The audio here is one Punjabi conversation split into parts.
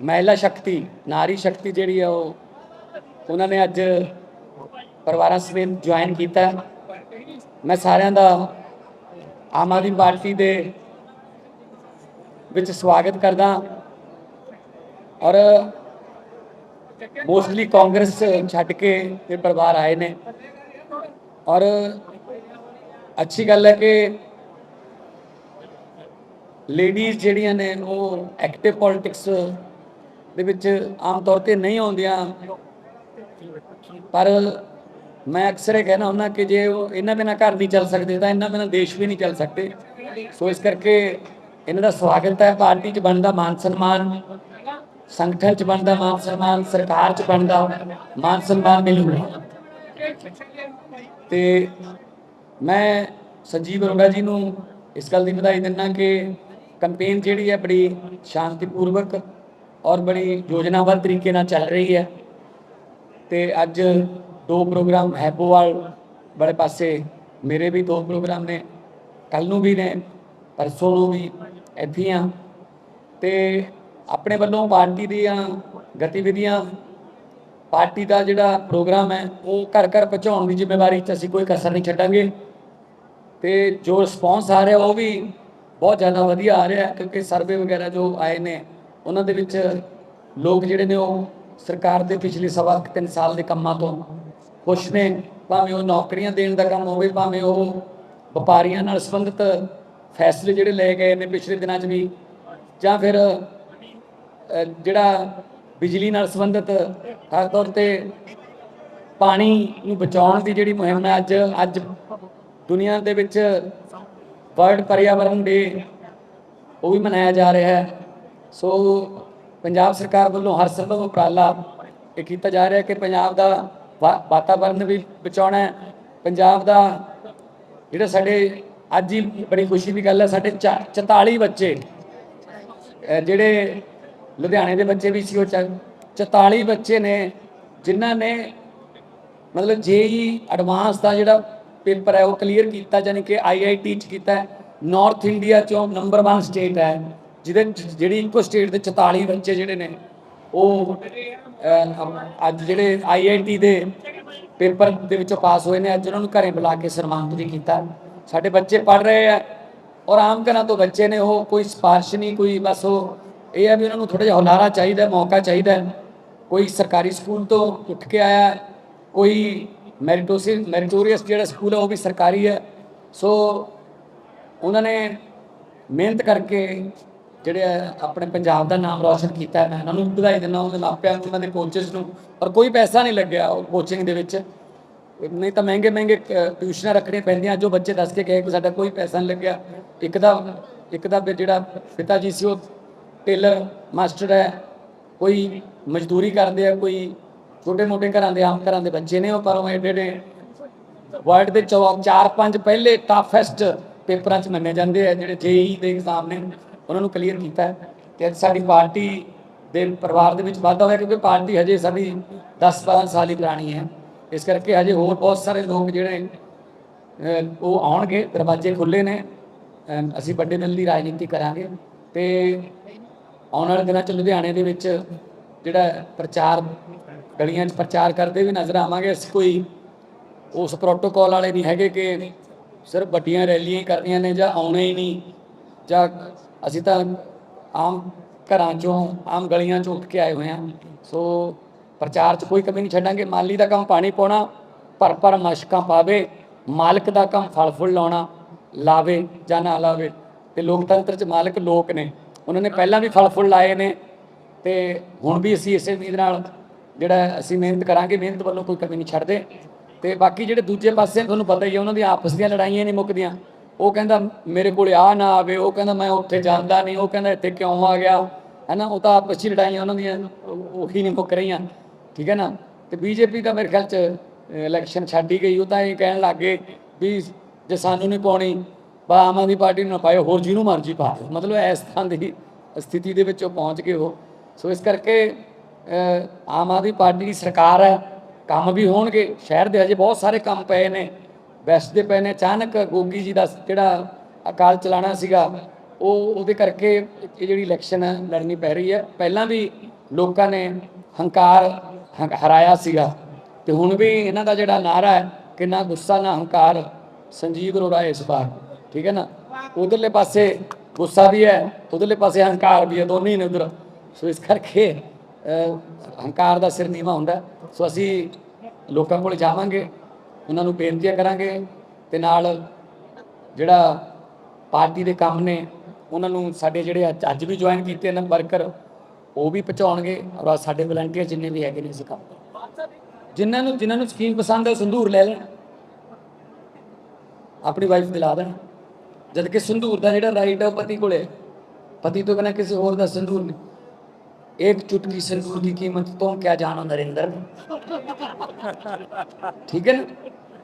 ਮਹਿਲਾ ਸ਼ਕਤੀ, ਨਾਰੀ ਸ਼ਕਤੀ ਜਿਹੜੀ ਆ ਉਹ ਉਹਨਾਂ ਨੇ ਅੱਜ ਪਰਿਵਾਰਾਂ ਸਮੇਤ ਜੁਆਇਨ ਕੀਤਾ। ਮੈਂ ਸਾਰਿਆਂ ਦਾ ਆਮ ਆਦਮੀ ਪਾਰਟੀ ਦੇ ਵਿੱਚ ਸਵਾਗਤ ਕਰਦਾ ਔਰ ਮੋਸਟਲੀ ਕਾਂਗਰਸ ਛੱਡ ਕੇ ਇਹ ਪਰਿਵਾਰ ਆਏ ਨੇ। ਔਰ ਅੱਛੀ ਗੱਲ ਹੈ ਕਿ ਲੇਡੀਜ਼ ਜਿਹੜੀਆਂ ਨੇ ਉਹ ਐਕਟਿਵ ਪੋਲਿਟਿਕਸ ਦੇ ਵਿੱਚ ਆਮ ਤੌਰ ਤੇ ਨਹੀਂ ਆਉਂਦੀਆਂ। ਪਰ ਮੈਂ ਅਕਸਰ ਇਹ ਕਹਿਣਾ ਹੁੰਦਾ ਕਿ ਜੇ ਉਹ ਇਹਨਾਂ ਬਿਨਾਂ ਘਰ ਨਹੀਂ ਚੱਲ ਸਕਦੇ, ਤਾਂ ਇਹਨਾਂ ਬਿਨਾਂ ਦੇਸ਼ ਵੀ ਨਹੀਂ ਚੱਲ ਸਕਦੇ। ਸੋ ਇਸ ਕਰਕੇ ਇਹਨਾਂ ਦਾ ਸਵਾਗਤ ਹੈ। ਪਾਰਟੀ 'ਚ ਬਣਦਾ ਮਾਨ ਸਨਮਾਨ, ਸੰਗਠਨ 'ਚ ਬਣਦਾ ਮਾਨ ਸਨਮਾਨ, ਸਰਕਾਰ 'ਚ ਬਣਦਾ ਮਾਨ ਸਨਮਾਨ ਮਿਲੂਗਾ। ਤੇ ਮੈਂ ਸੰਜੀਵ ਅਰੋੜਾ ਜੀ ਨੂੰ ਇਸ ਗੱਲ ਦੀ ਵਧਾਈ ਦਿੰਦਾ ਕਿ ਕੈਂਪੇਨ ਜਿਹੜੀ ਹੈ ਬੜੀ ਸ਼ਾਂਤੀਪੂਰਵਕ ਔਰ ਬੜੀ ਯੋਜਨਾਬੱਧ ਤਰੀਕੇ ਨਾਲ ਚੱਲ ਰਹੀ ਹੈ। ਤੇ ਅੱਜ ਦੋ ਪ੍ਰੋਗਰਾਮ ਹੈਪੋਵਾਲ ਵਾਲੇ ਪਾਸੇ ਮੇਰੇ ਵੀ ਦੋ ਪ੍ਰੋਗਰਾਮ ਨੇ ਕੱਲ ਨੂੰ ਵੀ ਨੇ, ਪਰਸੋਂ ਨੂੰ ਵੀ ਇੱਥੇ ਹੀ ਆ। ਤੇ ਆਪਣੇ ਵੱਲੋਂ ਪਾਰਟੀ ਦੀਆਂ ਗਤੀਵਿਧੀਆਂ, ਪਾਰਟੀ ਦਾ ਜਿਹੜਾ ਪ੍ਰੋਗਰਾਮ ਹੈ, ਉਹ ਘਰ ਘਰ ਪਹੁੰਚਾਉਣ ਦੀ ਜ਼ਿੰਮੇਵਾਰੀ 'ਚ ਅਸੀਂ ਕੋਈ ਕਸਰ ਨਹੀਂ ਛੱਡਾਂਗੇ। ਤੇ ਜੋ ਰਿਸਪੌਂਸ ਆ ਰਿਹਾ ਉਹ ਵੀ ਬਹੁਤ ਜ਼ਿਆਦਾ ਵਧੀਆ ਆ ਰਿਹਾ, ਕਿਉਂਕਿ ਸਰਵੇ ਵਗੈਰਾ ਜੋ ਆਏ ਨੇ ਉਹਨਾਂ ਦੇ ਵਿੱਚ ਲੋਕ ਜਿਹੜੇ ਨੇ ਉਹ ਸਰਕਾਰ ਦੇ ਪਿਛਲੇ ਸਵਾ ਕੁ ਤਿੰਨ ਸਾਲ ਦੇ ਕੰਮਾਂ ਤੋਂ ਖੁਸ਼ ਨੇ। ਭਾਵੇਂ ਉਹ ਨੌਕਰੀਆਂ ਦੇਣ ਦਾ ਕੰਮ ਹੋਵੇ, ਭਾਵੇਂ ਉਹ ਵਪਾਰੀਆਂ ਨਾਲ ਸੰਬੰਧਿਤ ਫੈਸਲੇ ਜਿਹੜੇ ਲਏ ਗਏ ਨੇ ਪਿਛਲੇ ਦਿਨਾਂ 'ਚ ਵੀ, ਜਾਂ ਫਿਰ ਜਿਹੜਾ ਬਿਜਲੀ ਨਾਲ ਸੰਬੰਧਿਤ ਖਾਸ ਤੌਰ ਤੇ ਪਾਣੀ ਨੂੰ ਬਚਾਉਣ ਦੀ ਜਿਹੜੀ ਮੁਹਿੰਮ ਹੈ, ਅੱਜ ਅੱਜ ਦੁਨੀਆ ਦੇ ਵਿੱਚ ਵਰਲਡ ਪਰਿਆਵਰਣ ਡੇ ਉਹ ਵੀ ਮਨਾਇਆ ਜਾ ਰਿਹਾ ਹੈ। ਸੋ ਪੰਜਾਬ ਸਰਕਾਰ ਵੱਲੋਂ ਹਰ ਸੰਭਵ ਉਪਰਾਲਾ ਇਹ ਕੀਤਾ ਜਾ ਰਿਹਾ ਕਿ ਪੰਜਾਬ ਦਾ ਵਾ- ਵਾਤਾਵਰਣ ਵੀ ਬਚਾਉਣਾ ਹੈ। ਪੰਜਾਬ ਦਾ ਜਿਹੜਾ ਸਾਡੇ, ਅੱਜ ਹੀ ਬੜੀ ਖੁਸ਼ੀ ਦੀ ਗੱਲ ਹੈ, ਸਾਡੇ ਚਾ- 44 ਬੱਚੇ ਜਿਹੜੇ ਲੁਧਿਆਣੇ ਦੇ ਬੱਚੇ ਵੀ ਸੀ, ਉਹ ਚ- 44 ਬੱਚੇ ਨੇ, ਜਿਨ੍ਹਾਂ ਨੇ ਮਤਲਬ ਜੇਈ ਐਡਵਾਂਸ ਦਾ ਜਿਹੜਾ ਪੇਪਰ ਹੈ, ਉਹ ਕਲੀਅਰ ਕੀਤਾ ਯਾਨੀ ਕਿ ਆਈਆਈਟੀ ਚ ਕੀਤਾ ਨਾਰਥ ਇੰਡੀਆ ਚੋਂ ਨੰਬਰ 1 ਸਟੇਟ ਹੈ। ਜਿਹਦੇ ਚ- ਜਿਹੜੀ ਇੱਕੋ ਸਟੇਟ ਦੇ 44 ਬੱਚੇ ਜਿਹੜੇ ਨੇ, ਉਹ ਅੱਜ ਜਿਹੜੇ ਆਈਆਈਟੀ ਦੇ ਪੇਪਰ ਦੇ ਵਿੱਚੋਂ ਪਾਸ ਹੋਏ ਨੇ, ਅੱਜ ਉਹਨਾਂ ਨੂੰ ਘਰੇ ਬੁਲਾ ਕੇ ਸਨਮਾਨਿਤ ਵੀ ਕੀਤਾ। ਸਾਡੇ ਬੱਚੇ ਪੜ ਰਹੇ ਆ ਔਰ ਆਮ ਘਰਾਂ ਤੋਂ ਬੱਚੇ ਨੇ, ਉਹ ਕੋਈ ਸਿਫਾਰਿਸ਼ ਨਹੀਂ, ਕੋਈ ਬਸ ਉਹ ਇਹ ਹੈ ਵੀ ਉਹਨਾਂ ਨੂੰ ਥੋੜਾ ਜਿਹਾ ਹੁਲਾਰਾ ਚਾਹੀਦਾ, ਮੌਕਾ ਚਾਹੀਦਾ। ਕੋਈ ਸਰਕਾਰੀ ਸਕੂਲ ਤੋਂ ਉੱਠ ਕੇ ਆਇਆ, ਕੋਈ ਮੈਰਿਟੋਸੀ, ਮੈਰਿਟੋਰੀਅਸ ਜਿਹੜਾ ਸਕੂਲ ਹੈ ਉਹ ਵੀ ਸਰਕਾਰੀ ਹੈ ਸੋ ਉਹਨਾਂ ਨੇ ਮਿਹਨਤ ਕਰਕੇ ਜਿਹੜੇ ਆ ਆਪਣੇ ਪੰਜਾਬ ਦਾ ਨਾਮ ਰੌਸ਼ਨ ਕੀਤਾ ਹੈ, ਮੈਂ ਉਹਨਾਂ ਨੂੰ ਵਧਾਈ ਦਿੰਦਾ ਉਹਦੇ ਮਾਪਿਆਂ ਨੂੰ, ਉਹਨਾਂ ਦੇ ਕੋਚਸ ਨੂੰ ਔਰ ਕੋਈ ਪੈਸਾ ਨਹੀਂ ਲੱਗਿਆ ਉਹ ਕੋਚਿੰਗ ਦੇ ਵਿੱਚ। ਨਹੀਂ ਤਾਂ ਮਹਿੰਗੇ ਮਹਿੰਗੇ ਟਿਊਸ਼ਨਾਂ ਰੱਖਣੀਆਂ ਪੈਂਦੀਆਂ, ਜੋ ਬੱਚੇ ਦੱਸ ਕੇ ਗਏ ਕਿ ਸਾਡਾ ਕੋਈ ਪੈਸਾ ਨਹੀਂ ਲੱਗਿਆ। ਇੱਕ ਦਾ ਇੱਕ ਦਾ ਜਿਹੜਾ ਪਿਤਾ ਜੀ ਸੀ, ਉਹ ਟੇਲਰ ਮਾਸਟਰ ਹੈ। ਕੋਈ ਮਜ਼ਦੂਰੀ ਕਰਦੇ ਆ, ਕੋਈ ਛੋਟੇ ਮੋਟੇ ਘਰਾਂ ਦੇ, ਆਮ ਘਰਾਂ ਦੇ ਬੱਚੇ ਨੇ ਉਹ, ਪਰ ਉਹ ਐਡੇ ਐਡੇ ਵਰਲਡ ਦੇ ਚੌ- ਚਾਰ ਪੰਜ ਪਹਿਲੇ ਟਫੈਸਟ ਪੇਪਰਾਂ 'ਚ ਮੰਨੇ ਜਾਂਦੇ ਆ, ਜਿਹੜੇ ਜੇਈ ਦੇ ਐਗਜ਼ਾਮ ਨੇ। ਉਹਨਾਂ ਨੂੰ ਕਲੀਅਰ ਕੀਤਾ ਹੈ ਤੇ ਅੱਜ ਸਾਡੀ ਪਾਰਟੀ ਦੇ ਪਰਿਵਾਰ ਦੇ ਵਿੱਚ ਵਾਧਾ ਹੋਇਆ ਕਿਉਂਕਿ ਪਾਰਟੀ ਹਜੇ ਸਾਡੀ 10 12 ਸਾਲ ਹੀ ਪੁਰਾਣੀ ਹੈ। ਇਸ ਕਰਕੇ ਹਜੇ ਹੋਰ ਬਹੁਤ ਸਾਰੇ ਲੋਕ ਜਿਹੜੇ ਉਹ ਆਉਣਗੇ, ਦਰਵਾਜ਼ੇ ਖੁੱਲੇ ਨੇ ਅਸੀਂ ਵੱਡੇ ਦਿਲ ਦੀ ਰਾਜਨੀਤੀ ਕਰਾਂਗੇ ਤੇ ਆਉਣ ਵਾਲੇ ਦਿਨਾਂ 'ਚ ਲੁਧਿਆਣੇ ਦੇ ਵਿੱਚ ਜਿਹੜਾ ਪ੍ਰਚਾਰ ਗਲੀਆਂ 'ਚ ਪ੍ਰਚਾਰ ਕਰਦੇ ਵੀ ਨਜ਼ਰ ਆਵਾਂਗੇ। ਅਸੀਂ ਕੋਈ ਉਸ ਪ੍ਰੋਟੋਕਾਲ ਵਾਲੇ ਨਹੀਂ ਹੈਗੇ ਕਿ ਸਿਰਫ ਵੱਡੀਆਂ ਰੈਲੀਆਂ ਹੀ ਕਰਨੀਆਂ ਨੇ ਜਾਂ ਆਉਣਾ ਹੀ ਨਹੀਂ ਜਾਂ ਅਸੀਂ ਤਾਂ ਆਮ ਘਰਾਂ ਚੋਂ, ਆਮ ਗਲੀਆਂ ਚੋਂ ਉੱਠ ਕੇ ਆਏ ਹੋਏ ਹਾਂ। ਸੋ ਪ੍ਰਚਾਰ 'ਚ ਕੋਈ ਕਮੀ ਨਹੀਂ ਛੱਡਾਂਗੇ। ਮਾਲੀ ਦਾ ਕੰਮ ਪਾਣੀ ਪਾਉਣਾ, ਭਰ ਭਰ ਮਸ਼ਕਾਂ ਪਾਵੇ, ਮਾਲਕ ਦਾ ਕੰਮ ਫਲ ਫੁੱਲ ਲਾਉਣਾ, ਲਾਵੇ ਜਾਂ ਨਾ ਲਾਵੇ। ਤੇ ਲੋਕਤੰਤਰ 'ਚ ਮਾਲਕ ਲੋਕ ਨੇ। ਉਹਨਾਂ ਨੇ ਪਹਿਲਾਂ ਵੀ ਫਲ ਫੁੱਲ ਲਾਏ ਨੇ ਤੇ ਹੁਣ ਵੀ ਅਸੀਂ ਇਸੇ ਉਮੀਦ ਨਾਲ ਜਿਹੜਾ ਅਸੀਂ ਮਿਹਨਤ ਕਰਾਂਗੇ, ਮਿਹਨਤ ਵੱਲੋਂ ਕੋਈ ਕਮੀ ਨਹੀਂ ਛੱਡਦੇ। ਤੇ ਬਾਕੀ ਜਿਹੜੇ ਦੂਜੇ ਪਾਸੇ, ਤੁਹਾਨੂੰ ਪਤਾ ਹੀ ਹੈ, ਉਹਨਾਂ ਦੀਆਂ ਆਪਸ ਦੀਆਂ ਲੜਾਈਆਂ ਨਹੀਂ ਮੁੱਕਦੀਆਂ। ਉਹ ਕਹਿੰਦਾ, ਮੇਰੇ ਕੋਲ ਆ ਨਾ ਆਵੇ। ਉਹ ਕਹਿੰਦਾ, ਮੈਂ ਉੱਥੇ ਜਾਂਦਾ ਨਹੀਂ। ਉਹ ਕਹਿੰਦਾ, ਇੱਥੇ ਕਿਉਂ ਆ ਗਿਆ? ਹੈਨਾ, ਉਹ ਤਾਂ ਆਪਸ ਹੀ ਲੜਾਈਆਂ ਉਹਨਾਂ ਦੀਆਂ, ਉਹੀ ਨਹੀਂ ਮੁੱਕ ਰਹੀਆਂ, ਠੀਕ ਹੈ ਨਾ? ਤੇ ਬੀਜੇਪੀ ਦਾ ਮੇਰੇ ਖਿਆਲ 'ਚ ਇਲੈਕਸ਼ਨ ਛੱਡੀ ਗਈ। ਉਹ ਤਾਂ ਇਹ ਕਹਿਣ ਲੱਗੇ ਵੀ ਜੇ ਸਾਨੂੰ ਨਹੀਂ ਪਾਉਣੀ ਬਾ ਆਮ ਆਦਮੀ ਪਾਰਟੀ ਨੂੰ ਨਾ ਪਾਇਓ, ਹੋਰ ਜਿਹਨੂੰ ਮਰਜ਼ੀ ਪਾ ਦਿਓ। ਮਤਲਬ ਇਸ ਤਰ੍ਹਾਂ ਦੀ ਸਥਿਤੀ ਦੇ ਵਿੱਚ ਉਹ ਪਹੁੰਚ ਗਏ ਉਹ। ਸੋ ਇਸ ਕਰਕੇ ਆਮ ਆਦਮੀ ਪਾਰਟੀ ਦੀ ਸਰਕਾਰ ਹੈ, ਕੰਮ ਵੀ ਹੋਣਗੇ, ਸ਼ਹਿਰ ਦੇ ਹਜੇ ਬਹੁਤ ਸਾਰੇ ਕੰਮ ਪਏ ਨੇ। ਵੈਸਟ ਦੇ ਪਏ ਨੇ। ਅਚਾਨਕ ਗੋਗੀ ਜੀ ਦਾ ਜਿਹੜਾ ਅਕਾਲ ਚਲਾਣਾ ਸੀਗਾ, ਉਹ ਉਹਦੇ ਕਰਕੇ ਇਹ ਜਿਹੜੀ ਇਲੈਕਸ਼ਨ ਹੈ ਲੜਨੀ ਪੈ ਰਹੀ ਹੈ। ਪਹਿਲਾਂ ਵੀ ਲੋਕਾਂ ਨੇ ਹੰਕਾਰ ਹੰ- ਹਰਾਇਆ ਸੀਗਾ। ਤੇ ਹੁਣ ਵੀ ਇਹਨਾਂ ਦਾ ਜਿਹੜਾ ਨਾਰਾ ਹੈ ਕਿ ਨਾ ਗੁੱਸਾ, ਨਾ ਹੰਕਾਰ, ਸੰਜੀਵ ਅਰੋੜਾ ਇਸ ਵਾਰ, ਠੀਕ ਹੈ ਨਾ? ਉਧਰਲੇ ਪਾਸੇ ਗੁੱਸਾ ਵੀ ਹੈ, ਉਧਰਲੇ ਪਾਸੇ ਹੰਕਾਰ ਵੀ ਹੈ, ਦੋਨੇ ਹੀ ਨੇ ਉਧਰ। ਸੋ ਇਸ ਕਰਕੇ ਹੰਕਾਰ ਦਾ ਸਿਰ ਨੀਵਾ ਹੁੰਦਾ। ਸੋ ਅਸੀਂ ਲੋਕਾਂ ਕੋਲ ਜਾਵਾਂਗੇ। ਉਹਨਾਂ ਨੂੰ ਬੇਨਤੀਆਂ ਕਰਾਂਗੇ ਤੇ ਨਾਲ ਜਿਹੜਾ ਪਾਰਟੀ ਦੇ ਕੰਮ ਨੇ, ਉਹਨਾਂ ਨੂੰ ਸਾਡੇ ਜਿਹੜੇ ਅੱਜ- ਵੀ ਜੁਆਇਨ ਕੀਤੇ ਨੇ ਵਰਕਰ ਉਹ ਵੀ ਪਹੁੰਚਾਉਣਗੇ ਔਰ ਸਾਡੇ ਵਲੰਟੀਅਰ ਜਿੰਨੇ ਵੀ ਹੈਗੇ ਨੇ ਇਸ ਕੰਮ ਤੇ। ਜਿਨ੍ਹਾਂ ਨੂੰ ਜਿਨ੍ਹਾਂ ਨੂੰ ਸਕੀਮ ਪਸੰਦ ਹੈ ਸੰਧੂਰ ਲੈ ਲੈਣ। ਆਪਣੀ ਵਾਈਫ ਦਿਲਾ ਦੇਣ। ਜਦ ਕਿ ਸੰਧੂਰ ਦਾ ਜਿਹੜਾ ਰਾਈਟ ਹੈ ਪਤੀ ਕੋਲੇ ਪਤੀ ਤੋਂ ਬਿਨਾਂ ਕਿਸੇ ਹੋਰ ਦਾ ਸੰਧੂਰ ਨਹੀਂ। एक चुटकी सिंदूर की कीमत तो क्या जानो नरेंद्र ਠੀਕ ਹੈ ਨਾ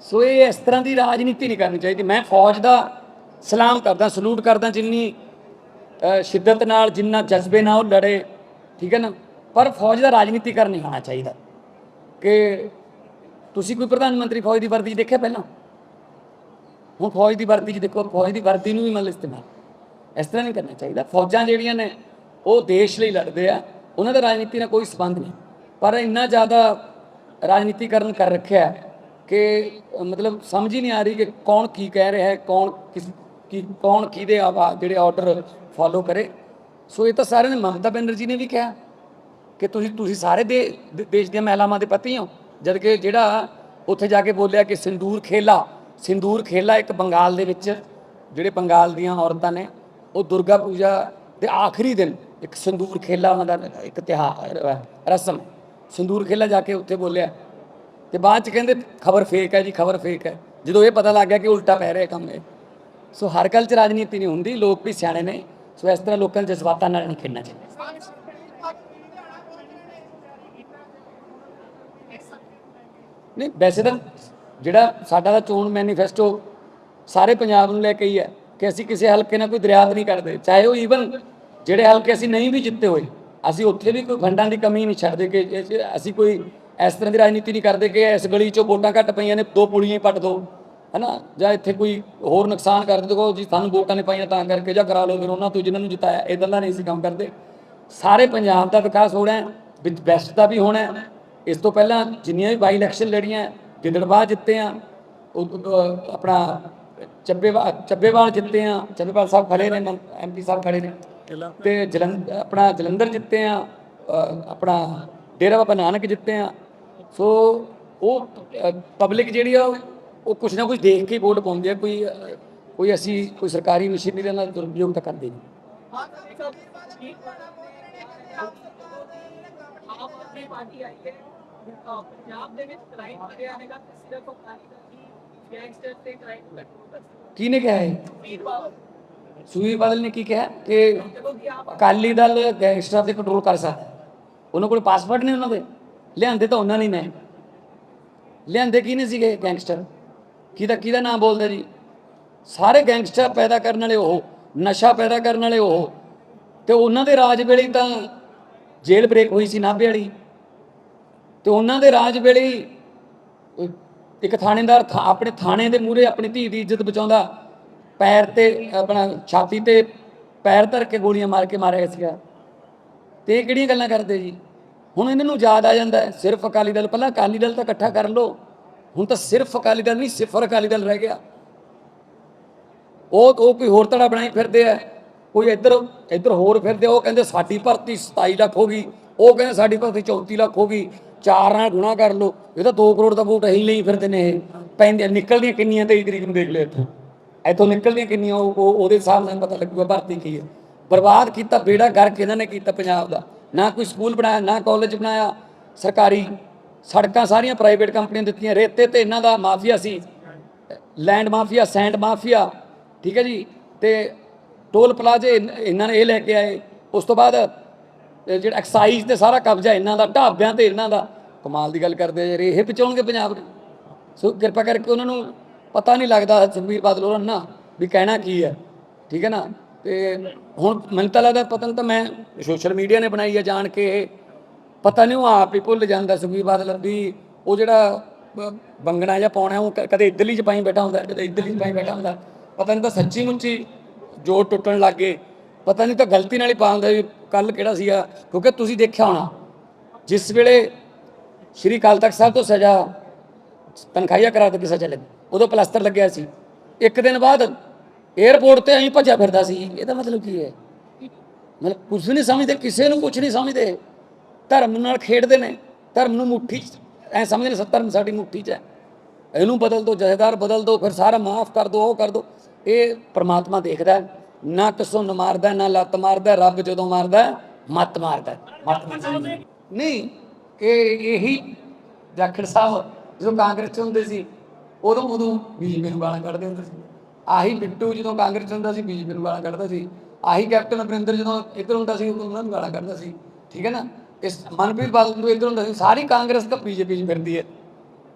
ਸੋ ਇਹ ਇਸ ਤਰ੍ਹਾਂ ਦੀ ਰਾਜਨੀਤੀ ਨਹੀਂ ਕਰਨੀ ਚਾਹੀਦੀ ਮੈਂ ਫੌਜ ਦਾ ਸਲਾਮ ਕਰਦਾ ਸਲੂਟ ਕਰਦਾ ਜਿੰਨੀ ਅਹ, ਸ਼ਿੱਦਤ ਨਾਲ ਜਿੰਨਾ ਜਜ਼ਬੇ ਨਾਲ ਉਹ ਲੜੇ ਠੀਕ ਹੈ ਨਾ ਪਰ ਫੌਜ ਦਾ ਰਾਜਨੀਤੀਕਰਨ ਨਹੀਂ ਹੋਣਾ ਚਾਹੀਦਾ ਕਿ ਤੁਸੀਂ ਕੋਈ ਪ੍ਰਧਾਨ ਮੰਤਰੀ ਫੌਜ ਦੀ ਵਰਦੀ 'ਚ ਦੇਖਿਆ ਪਹਿਲਾਂ ਹੁਣ ਫੌਜ ਦੀ ਵਰਦੀ 'ਚ ਦੇਖੋ ਫੌਜ ਦੀ ਵਰਦੀ ਨੂੰ ਵੀ ਮਤਲਬ ਇਸਤੇਮਾਲ ਇਸ ਤਰ੍ਹਾਂ ਨਹੀਂ ਕਰਨਾ ਚਾਹੀਦਾ ਫੌਜਾਂ ਜਿਹੜੀਆਂ ਨੇ ਉਹ ਦੇਸ਼ ਲਈ ਲੜਦੇ ਆ ਉਹਨਾਂ ਦਾ ਰਾਜਨੀਤੀ ਨਾਲ ਕੋਈ ਸੰਬੰਧ ਨਹੀਂ। ਪਰ ਇੰਨਾ ਜ਼ਿਆਦਾ ਰਾਜਨੀਤੀਕਰਨ ਕਰ ਰੱਖਿਆ ਹੈ ਕਿ ਮਤਲਬ ਸਮਝ ਹੀ ਨਹੀਂ ਆ ਰਹੀ ਕਿ ਕੌਣ ਕੀ ਕਹਿ ਰਿਹਾ ਹੈ, ਕੌਣ ਕਿਸ, ਕੀ, ਕੌਣ ਕਿਹਦੇ ਆਵਾ ਜਿਹੜੇ ਆਰਡਰ ਫਾਲੋ ਕਰੇ। ਸੋ ਇਹ ਤਾਂ ਸਾਰਿਆਂ ਨੇ, ਮਮਤਾ ਬੈਨਰਜੀ ਨੇ ਵੀ ਕਿਹਾ ਕਿ ਤੁਸੀਂ ਤੁਸੀਂ ਸਾਰੇ ਦੇ, ਦੇ- ਦੇਸ਼ ਦੀਆਂ ਮਹਿਲਾਵਾਂ ਦੇ ਪਤੀ ਹੋ। ਜਦ ਕਿ ਜਿਹੜਾ ਉੱਥੇ ਜਾ ਕੇ ਬੋਲਿਆ ਕਿ ਸਿੰਦੂਰ ਖੇਲਾ ਸਿੰਦੂਰ ਖੇਲਾ ਇੱਕ ਬੰਗਾਲ ਦੇ ਵਿੱਚ, ਜਿਹੜੇ ਬੰਗਾਲ ਦੀਆਂ ਔਰਤਾਂ ਨੇ, ਉਹ ਦੁਰਗਾ ਪੂਜਾ ਦੇ ਆਖਰੀ ਦਿਨ ਇੱਕ ਸੰਦੂਰ ਖੇਲਾ ਉਹਨਾਂ ਦਾ, ਇੱਕ ਤਿਉਹਾਰ ਰਸਮ। ਸੰਦੂਰ ਖੇਲਾ ਜਾ ਕੇ ਉੱਥੇ ਬੋਲਿਆ। ਤੇ ਬਾਅਦ ਚ ਕਹਿੰਦੇ, ਖਬਰ ਫੇਕ ਹੈ ਜੀ, ਖਬਰ ਫੇਕ ਹੈ। ਜਦੋਂ ਇਹ ਪਤਾ ਲੱਗ ਗਿਆ ਕਿ ਉਲਟਾ ਪੈ ਰਿਹਾ ਕੰਮ ਇਹ। ਸੋ ਹਰ ਗੱਲ ਚ ਰਾਜਨੀਤੀ ਨਹੀਂ ਹੁੰਦੀ, ਲੋਕ ਵੀ ਸਿਆਣੇ ਨੇ। ਸੋ ਇਸ ਤਰ੍ਹਾਂ ਲੋਕਾਂ ਦੇ ਜਜ਼ਬਾਤਾਂ ਨਾਲ ਨਹੀਂ ਖੇਡਣਾ ਚਾਹੀਦਾ। ਨਹੀਂ, ਵੈਸੇ ਤਾਂ ਜਿਹੜਾ ਸਾਡਾ ਦਾ ਚੋਣ ਮੈਨੀਫੈਸਟੋ ਸਾਰੇ ਪੰਜਾਬ ਨੂੰ ਲੈ ਕੇ ਹੀ ਹੈ ਕਿ ਅਸੀਂ ਕਿਸੇ ਹਲਕੇ ਨਾਲ ਕੋਈ ਦਰਿਆਦ ਨਹੀਂ ਕਰਦੇ। ਚਾਹੇ ਉਹ ਈਵਨ ਜਿਹੜੇ ਹਲਕੇ ਅਸੀਂ ਨਹੀਂ ਵੀ ਜਿੱਤੇ ਹੋਏ, ਅਸੀਂ ਉੱਥੇ ਵੀ ਕੋਈ ਫੰਡਾਂ ਦੀ ਕਮੀ ਨਹੀਂ ਛੱਡਦੇ ਕਿ ਅਸੀਂ ਕੋਈ ਇਸ ਤਰ੍ਹਾਂ ਦੀ ਰਾਜਨੀਤੀ ਨਹੀਂ ਕਰਦੇ ਕਿ ਇਸ ਗਲੀ 'ਚੋਂ ਵੋਟਾਂ ਘੱਟ ਪਈਆਂ ਨੇ, ਦੋ ਪੁਲੀਆਂ ਹੀ ਪੱਟ ਦੋ, ਹਨਾ? ਜਾਂ ਇੱਥੇ ਕੋਈ ਹੋਰ ਨੁਕਸਾਨ ਕਰ ਦਿਓ, ਜੀ ਸਾਨੂੰ ਵੋਟਾਂ ਨੇ ਪਾਈਆਂ ਤਾਂ ਕਰਕੇ ਜਾਂ ਕਰਾ ਲਓ, ਫਿਰ ਉਹਨਾਂ ਤੋਂ ਜਿਨ੍ਹਾਂ ਨੂੰ ਜਿਤਾਇਆ ਇਦਾਂ ਦਾ ਨਹੀਂ ਅਸੀਂ ਕੰਮ ਕਰਦੇ। ਸਾਰੇ ਪੰਜਾਬ ਦਾ ਵਿਕਾਸ ਹੋਣਾ ਹੈ, ਵਿਦ ਬੈਸਟ ਦਾ ਵੀ ਹੋਣਾ ਹੈ। ਇਸ ਤੋਂ ਪਹਿਲਾਂ ਜਿੰਨੀਆਂ ਵੀ ਬਾਈ ਇਲੈਕਸ਼ਨ ਲੜੀਆਂ, ਗਿੱਦੜਬਾਹ ਜਿੱਤੇ ਆ, ਉਹ- ਆਪਣਾ ਚੱਬੇਵਾਲ ਚੱਬੇਵਾਲ ਜਿੱਤੇ ਆ, ਚੱਬੇਵਾਲ ਸਾਹਿਬ ਖੜੇ ਨੇ ਐਮਪੀ ਸਾਹਿਬ ਖੜੇ ਨੇ। ਤੇ ਜਲੰਧਰ ਆਪਣਾ ਜਲੰਧਰ ਜਿੱਤੇ ਆ ਆਪਣਾ ਡੇਰਾ ਬਾਬਾ ਨਾਨਕ ਜਿੱਤੇ ਆ। ਸੋ ਉਹ ਪਬਲਿਕ ਜਿਹੜੀ ਆ ਉਹ- ਕੁਛ ਨਾ ਕੁਛ ਦੇਖ ਕੇ ਵੋਟ ਪਾਉਂਦੀ ਆ ਕੋਈ ਕੋਈ ਅਸੀਂ ਕੋਈ ਸਰਕਾਰੀ ਮਸ਼ੀਨਰੀ ਦਾ ਨਾਲ ਦੁਰਉਪਯੋਗ ਤਾਂ ਕਰਦੇ ਨਹੀਂ। ਕੰਟਰੋਲ ਕਿਹਨੇ ਕਿਹਾ ਹੈ? ਵੀਰਵਾਲ ਸੁਖਬੀਰ ਬਾਦਲ ਨੇ ਕੀ ਕਿਹਾ? ਕਿ ਅਕਾਲੀ ਦਲ ਗੈਂਗਸਟਰਾਂ ਤੇ ਕੰਟਰੋਲ ਕਰ ਸਕਦਾ। ਉਹਨਾਂ ਕੋਲ ਪਾਸਪੋਰਟ ਨਹੀਂ ਉਹਨਾਂ ਦੇ। ਲਿਆਂਦੇ ਤਾਂ ਉਹਨਾਂ ਨੇ ਨੇ ਲਿਆਂਦੇ ਕੀ ਨਹੀਂ ਸੀਗੇ ਗੈਂਗਸਟਰ? ਕਿਹਦਾ ਕਿਹਦਾ ਨਾਮ ਬੋਲਦਾ ਜੀ? ਸਾਰੇ ਗੈਂਗਸਟਰ ਪੈਦਾ ਕਰਨ ਵਾਲੇ ਉਹ, ਨਸ਼ਾ ਪੈਦਾ ਕਰਨ ਵਾਲੇ ਉਹ। ਤੇ ਉਹਨਾਂ ਦੇ ਰਾਜ ਵੇਲੇ ਤਾਂ ਜੇਲ੍ਹ ਬ੍ਰੇਕ ਹੋਈ ਸੀ ਨਾਭੇ ਵਾਲੀ। ਤੇ ਉਹਨਾਂ ਦੇ ਰਾਜ ਵੇਲੇ ਇੱਕ ਥਾਣੇਦਾਰ ਥਾ- ਆਪਣੇ ਥਾਣੇ ਦੇ ਮੂਹਰੇ ਆਪਣੀ ਧੀ ਦੀ ਇੱਜ਼ਤ ਬਚਾਉਂਦਾ। ਪੈਰ ਤੇ, ਆਪਣਾ ਛਾਤੀ ਤੇ ਪੈਰ ਧਰ ਕੇ ਗੋਲੀਆਂ ਮਾਰ ਕੇ ਮਾਰਿਆ ਸੀਗਾ। ਤੇ ਇਹ ਕਿਹੜੀਆਂ ਗੱਲਾਂ ਕਰਦੇ ਜੀ? ਹੁਣ ਇਹਨਾਂ ਨੂੰ ਯਾਦ ਆ ਜਾਂਦਾ ਸਿਰਫ ਅਕਾਲੀ ਦਲ, ਪਹਿਲਾਂ ਅਕਾਲੀ ਦਲ ਤਾਂ ਇਕੱਠਾ ਕਰ ਲਓ, ਹੁਣ ਤਾਂ ਸਿਰਫ ਅਕਾਲੀ ਦਲ ਨਹੀਂ ਸਿਫਰ ਅਕਾਲੀ ਦਲ ਰਹਿ ਗਿਆ। ਉਹ ਉਹ ਕੋਈ ਹੋਰ ਧੜਾ ਬਣਾਈ ਫਿਰਦੇ ਆ, ਕੋਈ ਇੱਧਰ ਇੱਧਰ ਹੋਰ ਫਿਰਦੇ ਉਹ ਕਹਿੰਦੇ ਸਾਡੀ ਭਰਤੀ 27 ਲੱਖ ਹੋ ਗਈ, ਉਹ ਕਹਿੰਦੇ ਸਾਡੀ ਭਰਤੀ 34 ਲੱਖ ਹੋ ਗਈ, ਚਾਰ ਨਾਲ ਗੁਣਾ ਕਰ ਲਓ, ਇਹ ਤਾਂ 2 ਕਰੋੜ ਦਾ ਵੋਟ ਅਸੀਂ ਲਈ ਫਿਰਦੇ ਨੇ ਇਹ ਪੈਂਦੀਆਂ ਨਿਕਲਦੀਆਂ ਕਿੰਨੀਆਂ 23 ਤਰੀਕ ਨੂੰ ਦੇਖ ਲਿਓ ਇੱਥੇ। ਇੱਥੋਂ ਨਿਕਲਦੀਆਂ ਕਿੰਨੀਆਂ, ਉਹ ਉਹਦੇ ਹਿਸਾਬ ਨਾਲ ਪਤਾ ਲੱਗੂਗਾ ਭਰਤੀ ਕੀ ਹੈ ਬਰਬਾਦ ਕੀਤਾ ਬੇੜਾ ਗਰਕ ਇਹਨਾਂ ਨੇ ਕੀਤਾ ਪੰਜਾਬ ਦਾ। ਨਾ ਕੋਈ ਸਕੂਲ ਬਣਾਇਆ, ਨਾ ਕਾਲਜ ਬਣਾਇਆ। ਸਰਕਾਰੀ ਸੜਕਾਂ ਸਾਰੀਆਂ ਪ੍ਰਾਈਵੇਟ ਕੰਪਨੀਆਂ ਦਿੱਤੀਆਂ। ਰੇਤੇ ਤੇ ਇਹਨਾਂ ਦਾ ਮਾਫੀਆ ਸੀ। Land mafia sand mafia. ਠੀਕ ਹੈ ਜੀ? ਤੇ ਟੋਲ ਪਲਾਜ਼ੇ ਇਹਨਾਂ ਨੇ ਇਹ ਲੈ ਕੇ ਆਏ। ਉਸ ਤੋਂ ਬਾਅਦ ਜਿਹੜਾ ਐਕਸਾਈਜ਼ ਤੇ ਸਾਰਾ ਕਬਜ਼ਾ ਇਹਨਾਂ ਦਾ, ਢਾਬਿਆਂ ਤੇ ਇਹਨਾਂ ਦਾ। ਕਮਾਲ ਦੀ ਗੱਲ ਕਰਦੇ ਆ ਯਾਰ, ਇਹ ਬਚਾਉਣਗੇ ਪੰਜਾਬ ਨੂੰ। ਸੋ ਕਿਰਪਾ ਕਰਕੇ ਉਹਨਾਂ ਨੂੰ ਪਤਾ ਨਹੀਂ ਲੱਗਦਾ ਸੁਖਬੀਰ ਬਾਦਲ ਉਹਨਾਂ ਨਾ, ਵੀ ਕਹਿਣਾ ਕੀ ਹੈ। ਠੀਕ ਹੈ ਨਾ? ਤੇ ਹੁਣ ਮੈਨੂੰ ਤਾਂ ਲੱਗਦਾ ਪਤਾ ਨਹੀਂ ਤਾਂ ਮੈਂ ਸੋਸ਼ਲ ਮੀਡੀਆ ਨੇ ਬਣਾਈ ਹੈ ਜਾਣ ਕੇ। ਪਤਾ ਨਹੀਂ ਉਹ ਆਪ ਹੀ ਭੁੱਲ ਜਾਂਦਾ ਸੁਖਬੀਰ ਬਾਦਲ ਵੀ ਉਹ ਜਿਹੜਾ ਬੰਗਣਾ ਜਾਂ ਪਾਉਣਾ, ਉਹ ਕਦੇ ਇਦਲੀ ਚ ਪਾਈ ਬੈਠਾ ਹੁੰਦਾ, ਕਦੇ ਇਦਲੀ ਚ ਪਾਈ ਬੈਠਾ ਹੁੰਦਾ। ਪਤਾ ਨਹੀਂ ਤਾਂ ਸੱਚੀ ਮੁੱਚੀ ਜੋੜ ਟੁੱਟਣ ਲੱਗ ਗਏ। ਪਤਾ ਨਹੀਂ ਤਾਂ ਗਲਤੀ ਨਾਲ ਹੀ ਪਾ ਪਾਉਂਦੇ ਵੀ ਕੱਲ ਕਿਹੜਾ ਸੀਗਾ। ਕਿਉਂਕਿ ਤੁਸੀਂ ਦੇਖਿਆ ਹੋਣਾ, ਜਿਸ ਵੇਲੇ ਸ਼੍ਰੀ ਅਕਾਲ ਤਖਤ ਸਾਹਿਬ ਤੋਂ ਸਜ਼ਾ, ਤਨਖਾਹੀਆ ਕਰਾ ਦਿੱਤੀ ਸਜ਼ਾ ਲੱਗੀ। ਉਦੋਂ ਪਲਸਤਰ ਲੱਗਿਆ ਸੀ। ਇੱਕ ਦਿਨ ਬਾਅਦ 에어ਪੋਰਟ ਤੇ ਅਸੀਂ ਭੱਜਿਆ ਫਿਰਦਾ ਸੀ। ਇਹਦਾ ਮਤਲਬ ਕੀ ਹੈ? ਮਤਲਬ ਕੁਝ ਨਹੀਂ ਸਮਝਦੇ, ਕਿਸੇ ਨੂੰ ਕੁਝ ਨਹੀਂ ਸਮਝਦੇ। ਧਰਮ ਨਾਲ ਖੇਡਦੇ ਨੇ। ਧਰਮ ਨੂੰ ਮੁੱਠੀ 'ਚ, ਐ ਸਮਝਦੇ ਨੇ ਸਾਡੀ ਮੁੱਠੀ 'ਚ ਹੈ। ਇਹਨੂੰ ਬਦਲ ਦੋ, ਜਥੇਦਾਰ ਬਦਲ ਦੋ, ਫਿਰ ਸਾਰਾ ਮਾਫ ਕਰ ਦੋ, ਉਹ ਕਰ ਦੋ। ਇਹ ਪ੍ਰਮਾਤਮਾ ਦੇਖਦਾ ਨਾ ਕਿਸੋਂ ਨੂੰ ਮਾਰਦਾ, ਨਾ ਲੱਤ ਮਾਰਦਾ, ਰੱਬ ਜਦੋਂ ਮਾਰਦਾ, ਮੱਤ ਮਾਰਦਾ। ਮੱਤ ਨਹੀਂ, ਇਹ ਇਹੀ ਜਾਖੜ ਸਾਹਿਬ ਜਦੋਂ ਕਾਂਗਰਸ ਚ ਹੁੰਦੇ ਸੀ ਉਦੋਂ ਉਦੋਂ ਬੀਜੇਪੀ ਨੂੰ ਗਾਲਾਂ ਕੱਢਦੇ ਹੁੰਦੇ ਸੀ। ਆਹੀ ਬਿੱਟੂ ਜਦੋਂ ਕਾਂਗਰਸ ਚ ਹੁੰਦਾ ਸੀ ਬੀਜੇਪੀ ਨੂੰ ਗਾਲਾਂ ਕੱਢਦਾ ਸੀ। ਆਹੀ ਕੈਪਟਨ ਅਮਰਿੰਦਰ ਜਦੋਂ ਇੱਧਰ ਹੁੰਦਾ ਸੀ, ਉਦੋਂ ਉਹਨਾਂ ਨੂੰ ਗਾਲਾਂ ਕੱਢਦਾ ਸੀ। ਠੀਕ ਹੈ ਨਾ? ਇਸ ਮਨਪ੍ਰੀਤ ਬਾਦਲ ਨੂੰ ਇੱਧਰ ਹੁੰਦਾ ਸੀ, ਸਾਰੀ ਕਾਂਗਰਸ ਤਾਂ ਬੀਜੇਪੀ 'ਚ ਫਿਰਦੀ ਹੈ।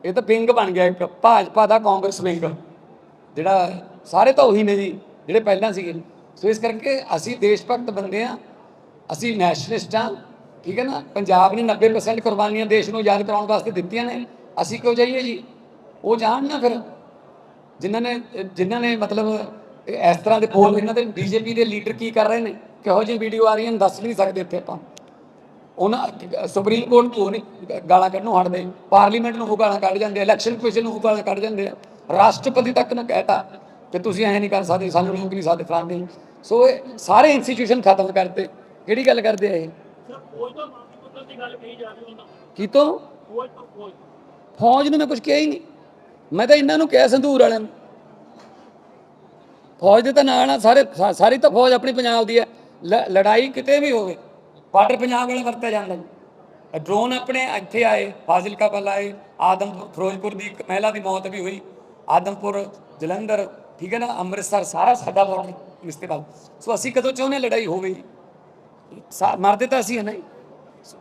ਇਹ ਤਾਂ ਵਿੰਗ ਬਣ ਗਿਆ ਇੱਕ, ਭਾਜਪਾ ਦਾ ਕਾਂਗਰਸ ਵਿੰਗ। ਜਿਹੜਾ ਸਾਰੇ ਤਾਂ ਉਹੀ ਨੇ ਜੀ, ਜਿਹੜੇ ਪਹਿਲਾਂ ਸੀਗੇ। ਸੋ ਇਸ ਕਰਕੇ ਅਸੀਂ ਦੇਸ਼ ਭਗਤ ਬੰਦੇ ਆ ਅਸੀਂ ਨੈਸ਼ਨਲਿਸਟ ਆ ਠੀਕ ਹੈ ਨਾ? ਪੰਜਾਬ ਨੇ 90% ਕੁਰਬਾਨੀਆਂ ਦੇਸ਼ ਨੂੰ ਯਾਦ ਕਰਾਉਣ ਵਾਸਤੇ ਦਿੱਤੀਆਂ ਨੇ। ਅਸੀਂ ਕਿਉਂ ਜਾਈਏ ਜੀ? ਉਹ ਜਾਣ ਨਾ ਫਿਰ। ਜਿਨ੍ਹਾਂ ਨੇ ਜਿਨ੍ਹਾਂ ਨੇ ਮਤਲਬ ਇਸ ਤਰ੍ਹਾਂ ਦੇ ਬੋਲ ਇਹਨਾਂ ਦੇ ਬੀਜੇਪੀ ਦੇ ਲੀਡਰ ਕੀ ਕਰ ਰਹੇ ਨੇ? ਕਿਹੋ ਜਿਹੀ ਵੀਡੀਓ ਆ ਰਹੀਆਂ ਨੇ ਦੱਸ ਨਹੀਂ ਸਕਦੇ ਇੱਥੇ ਆਪਾਂ। ਉਹਨਾਂ ਸੁਪਰੀਮ ਕੋਰਟ ਨੂੰ ਨਹੀਂ ਗਾਲਾਂ ਕੱਢਣੋਂ ਹਟਦੇ। ਪਾਰਲੀਮੈਂਟ ਨੂੰ ਉਹ ਗਾਲਾਂ ਕੱਢ ਜਾਂਦੇ ਇਲੈਕਸ਼ਨ ਕਮਿਸ਼ਨ ਨੂੰ ਉਹ ਗਾਲਾਂ ਕੱਢ ਜਾਂਦੇ ਆ। ਰਾਸ਼ਟਰਪਤੀ ਤੱਕ ਨੇ ਕਹਿਤਾ ਕਿ ਤੁਸੀਂ ਐਂ ਨਹੀਂ ਕਰ ਸਕਦੇ ਸਾਨੂੰ ਲੋਕ ਨਹੀਂ ਸਾਡੇ ਫਲਾਣੇ। ਸੋ ਇਹ ਸਾਰੇ ਇੰਸਟੀਟਿਊਸ਼ਨ ਖਤਮ ਕਰਤੇ। ਕਿਹੜੀ ਗੱਲ ਕਰਦੇ ਆ ਇਹ? ਕੀ ਤੋਂ? ਫੌਜ ਨੂੰ ਮੈਂ ਕੁਝ ਕਿਹਾ ਹੀ ਨਹੀਂ ਮੈਂ ਤਾਂ ਇਹਨਾਂ ਨੂੰ ਕਿਹਾ ਸੰਧੂਰ ਵਾਲਿਆਂ ਨੂੰ। ਫੌਜ ਦੇ ਤਾਂ ਨਾਲ ਆ, ਸਾਰੇ ਸਾਰੀ ਤਾਂ ਫੌਜ ਆਪਣੀ ਪੰਜਾਬ ਦੀ ਹੈ। ਲੜਾਈ ਕਿਤੇ ਵੀ ਹੋਵੇ, ਬਾਰਡਰ ਪੰਜਾਬ ਵਾਲੇ ਵਰਤਿਆ ਜਾਂਦਾ ਜੀ। ਡਰੋਨ ਆਪਣੇ ਇੱਥੇ ਆਏ ਫਾਜ਼ਿਲਕਾ ਵੱਲ ਆਏ, ਆਦਮਪੁਰ, ਫਿਰੋਜ਼ਪੁਰ ਦੀ ਇੱਕ ਮਹਿਲਾ ਦੀ ਮੌਤ ਵੀ ਹੋਈ। ਆਦਮਪੁਰ, ਜਲੰਧਰ, ਠੀਕ ਹੈ ਨਾ, ਅੰਮ੍ਰਿਤਸਰ, ਸਾਰਾ ਸਾਡਾ ਬਾਰਡਰ ਇਸਤੇਮਾਲ ਸੋ ਅਸੀਂ ਕਦੋਂ ਚਾਹੁੰਦੇ ਲੜਾਈ ਹੋਵੇ ਸਾ- ਮਰਦੇ ਤਾਂ ਅਸੀਂ ਹਾਂ ਨਹੀਂ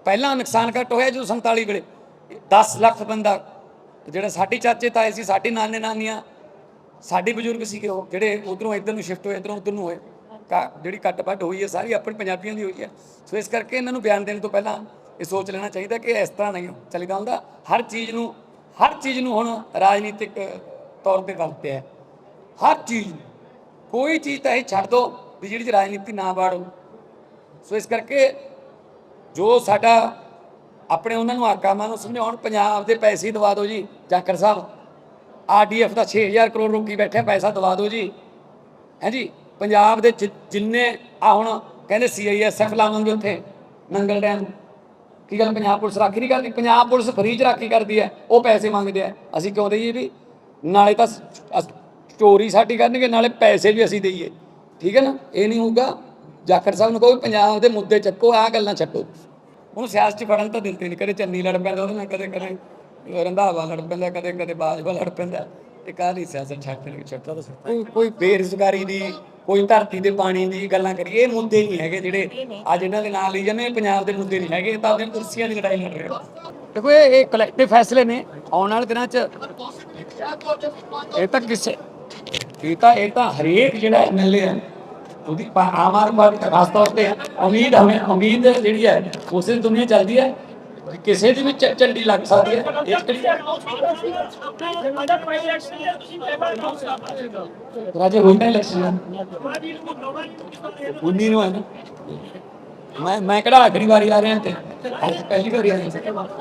ਪਹਿਲਾਂ ਨੁਕਸਾਨ ਘੱਟ ਹੋਇਆ ਜਦੋਂ 47 ਵੇਲੇ। 10 ਲੱਖ ਬੰਦਾ ਜਿਹੜਾ ਸਾਡੇ ਚਾਚੇ ਤਾਏ ਸੀ, ਸਾਡੇ ਨਾਨੇ ਨਾਨੀਆਂ, ਸਾਡੇ ਬਜ਼ੁਰਗ ਸੀਗੇ ਉਹ, ਜਿਹੜੇ ਉਧਰੋਂ ਇੱਧਰ ਨੂੰ ਸ਼ਿਫਟ ਹੋਏ, ਇੱਧਰੋਂ ਉੱਧਰ ਨੂੰ ਹੋਏ, ਕਾ- ਜਿਹੜੀ ਕੱਟ ਪੱਟ ਹੋਈ ਹੈ, ਸਾਰੀ ਆਪਣੇ ਪੰਜਾਬੀਆਂ ਦੀ ਹੋਈ ਹੈ। ਸੋ ਇਸ ਕਰਕੇ ਇਹਨਾਂ ਨੂੰ ਬਿਆਨ ਦੇਣ ਤੋਂ ਪਹਿਲਾਂ ਇਹ ਸੋਚ ਲੈਣਾ ਚਾਹੀਦਾ ਕਿ ਇਸ ਤਰ੍ਹਾਂ ਨਹੀਂ ਚੱਲਦਾ ਹੁੰਦਾ ਹਰ ਚੀਜ਼ ਨੂੰ, ਹਰ ਚੀਜ਼ ਨੂੰ ਹੁਣ ਰਾਜਨੀਤਿਕ ਤੌਰ ਤੇ ਵਰਤਿਆ ਹੈ। ਹਰ ਚੀਜ਼ ਕੋਈ ਚੀਜ਼ ਤਾਂ ਇਹ ਛੱਡ ਦੋ ਵੀ ਜਿਹੜੀ ਰਾਜਨੀਤੀ ਨਾ ਵਾੜੋ। ਸੋ ਇਸ ਕਰਕੇ ਜੋ ਸਾਡਾ ਆਪਣੇ ਉਹਨਾਂ ਨੂੰ ਆਕਾਮਾਂ ਨੂੰ ਸਮਝਾਉਣ ਪੰਜਾਬ ਦੇ ਪੈਸੇ ਦਵਾ ਦਿਓ ਜੀ ਜਾਖੜ ਸਾਹਿਬ। ਆਰਡੀਐਫ ਦਾ 6000 ਕਰੋੜ ਰੋਕੀ ਬੈਠੇ ਪੈਸਾ ਦਵਾ ਦਿਓ ਜੀ। ਹੈ ਜੀ, ਪੰਜਾਬ ਦੇ ਜਿੰਨੇ ਆ ਹੁਣ ਕਹਿੰਦੇ ਸੀਆਈਐਸਐਫ ਲਾਵਾਂਗੇ ਉੱਥੇ, ਨੰਗਲ ਡੈਮ। ਕੀ ਗੱਲ ਪੰਜਾਬ ਪੁਲਿਸ ਰਾਖੀ ਨਹੀਂ ਕਰਦੀ? ਪੰਜਾਬ ਪੁਲਿਸ ਫਰੀ ਚ ਰਾਖੀ ਕਰਦੀ ਹੈ, ਉਹ ਪੈਸੇ ਮੰਗਦੇ ਆ ਅਸੀਂ ਕਿਉਂ ਦਈਏ ਵੀ? ਨਾਲੇ ਤਾਂ ਸ- ਚੋਰੀ ਸਾਡੀ ਕਰਨਗੇ, ਨਾਲੇ ਪੈਸੇ ਵੀ ਅਸੀਂ ਦਈਏ। ਠੀਕ ਹੈ ਨਾ? ਇਹ ਨਹੀਂ ਹੋਊਗਾ। ਜਾਖੜ ਸਾਹਿਬ ਨੂੰ ਕਹੋ ਵੀ ਪੰਜਾਬ ਦੇ ਮੁੱਦੇ ਚੱਕੋ, ਆਹ ਗੱਲਾਂ ਛੱਡੋ ਉਹਨੂੰ ਸਿਆਸਤ 'ਚ ਫੜਨ ਤਾਂ ਦਿੰਦੇ ਨਹੀਂ ਕਦੇ ਚੰਨੀ ਲੜ ਪੈਂਦਾ ਉਹਦੇ ਨਾਲ, ਕਦੇ ਕਦੇ ਰੰਧਾਵਾ ਲੜ ਪੈਂਦਾ, ਕਦੇ ਕਦੇ ਬਾਜਵਾ ਲੜ ਪੈਂਦਾ। ਇਹ ਕਾਹਦੀ ਸਿਆਸਤ ਛੱਡ ਕੇ ਛੱਡਦਾ ਤਾਂ ਕੋਈ ਕੋਈ ਬੇਰੁਜ਼ਗਾਰੀ ਦੀ, ਕੋਈ ਧਰਤੀ ਦੇ ਪਾਣੀ ਦੀ ਗੱਲਾਂ ਕਰੀਏ, ਇਹ ਮੁੱਦੇ ਨਹੀਂ ਹੈਗੇ ਜਿਹੜੇ ਅੱਜ ਇਹਨਾਂ ਦੇ ਨਾਲ ਲਈ ਜਾਂਦੇ ਪੰਜਾਬ ਦੇ ਮੁੱਦੇ ਨਹੀਂ ਹੈਗੇ ਤਾਂ ਆਪਣੀਆਂ ਕੁਰਸੀਆਂ ਦੀ ਲੜਾਈ ਲੜ ਰਹੇ ਦੇਖੋ, ਇਹ ਇਹ ਕਲੈਕਟਿਵ ਫੈਸਲੇ ਨੇ, ਆਉਣ ਵਾਲੇ ਦਿਨਾਂ 'ਚ ਇਹ ਤਾਂ ਕਿਸੇ ਇਹ ਤਾਂ ਇਹ ਤਾਂ ਹਰੇਕ ਜਿਹੜਾ ਐਮਐਲਏ ਹੈ ਉਹਦੀ ਪਾ- ਖਾਸ ਤੌਰ ਤੇ ਉਮੀਦ ਹਮੇ ਉਮੀਦ ਜਿਹੜੀ ਹੈ, ਉਸੇ ਦੁਨੀਆ ਚੱਲਦੀ ਹੈ। ਕਿਸੇ ਦੀ ਵੀ ਝੰਡੀ ਲੱਗ ਸਕਦੀ ਹੈ। ਇਹ ਕਿਹੜੀ ਰਾਜੇ ਹੋਈ ਤਾਂ ਇਲੈਕਸ਼ਨ 19 ਨੂੰ। ਹੈ ਮੈਂ ਮੈਂ ਕਿਹੜਾ ਆਖਰੀ ਵਾਰੀ ਆ ਰਿਹਾ ਤੇ ਪਹਿਲੀ ਵਾਰੀ ਆ ਰਿਹਾ।